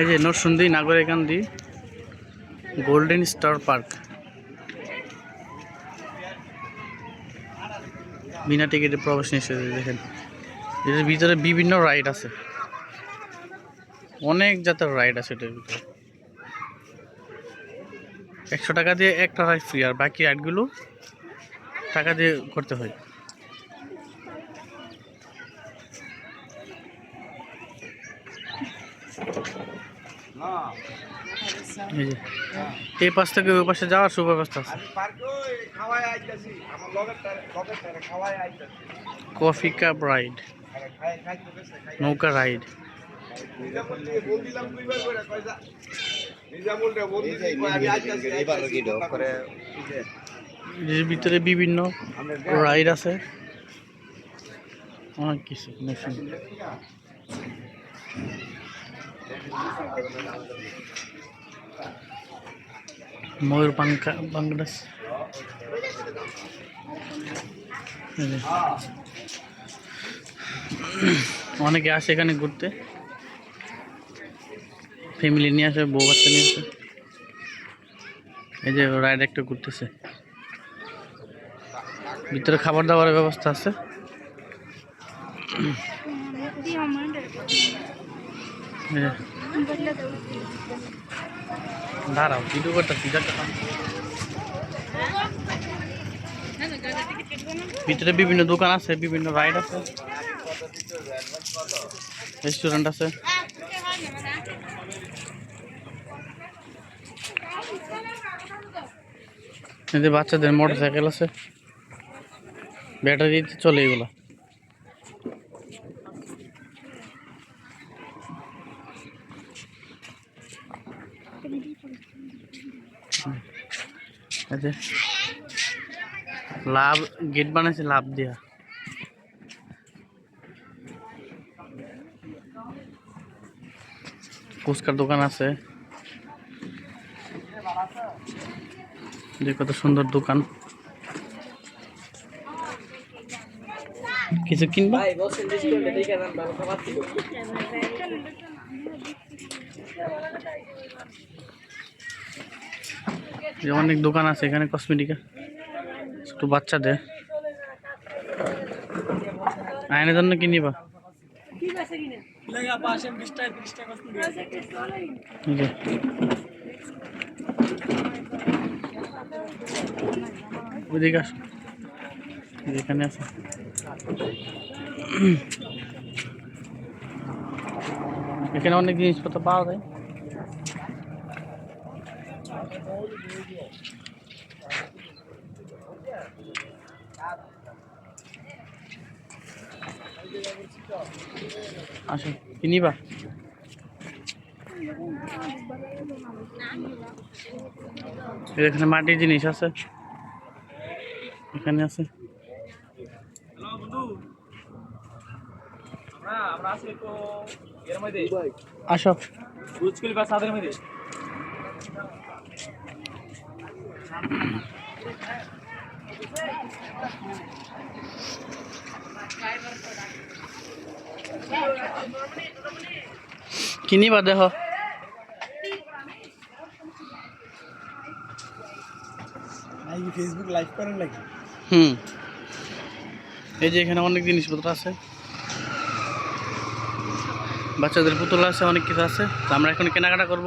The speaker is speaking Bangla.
এই যে Narsundi Nagarikandi golden star park. বিনা টিকিটে প্রবেশ নিষেধ দেখেন। এর ভিতরে বিভিন্ন রাইড আছে। অনেক জাতের রাইড আছে এটার ভিতরে। একশো টাকা দিয়ে একটা রাইড ফ্রি, আর বাকি রাইডগুলো টাকা দিয়ে করতে হয়। এই পাশ থেকে ওই পাশে যাওয়ার সুব্যবস্থা আছে। আমি পার্কে ওই খাওয়াই আইতাছি আমার লগের টারে লগের টারে খাওয়াই আইতাছি। Coffee cup ride. নৌকা রাইড। ভিতরে বিভিন্ন রাইড আছে। অনেক কিছু। ময়ূর পাঙ্কা বাংলাদেশ। অনেকে আসে এখানে ঘুরতে। ফ্যামিলি নিয়ে আসে, বউ বাচ্চা নিয়ে আসে। এই যে রাইড একটা ঘুরতেছে। ভিতরে খাবার দাবারের ব্যবস্থা আছে। দাঁড়াও ভিডিও করতেছি ভিতরে বিভিন্ন দোকান আছে, বিভিন্ন রাইড আছে। রেস্টুরেন্ট আছে। বাচ্চাদের মোটর সাইকেল আছে ব্যাটারি চলে এগুলো। এই লাভ গেট বানাইছে লাভ দিয়া। ফুচকার দোকান আছে। কত সুন্দর দোকান। কিছু কিনবা? এই অনেক দোকান আছে এখানে কসমেটিকের একটু বাচ্চাদের। আয়নের জন্য কি নিবা? এই ওইদিকে এখানে আছে। এখানে অনেক জিনিসপত্র পাওয়া যায়। আসো কি নিবা? এই যে এখানে মাটির জিনিস আছে। এখানে আছে। আমরা আছি তো এর মধ্যে। আসো। বুঝকুল বা সাদের মধ্যে। কি নিবা দেখো ফেসবুক লাইভ করেন নাকি? হুম। এই যে এখানে অনেক জিনিসপত্র আছে। বাচ্চাদের পুতুল আছে অনেক কিছু আছে। তো আমরা এখন কেনাকাটা করব।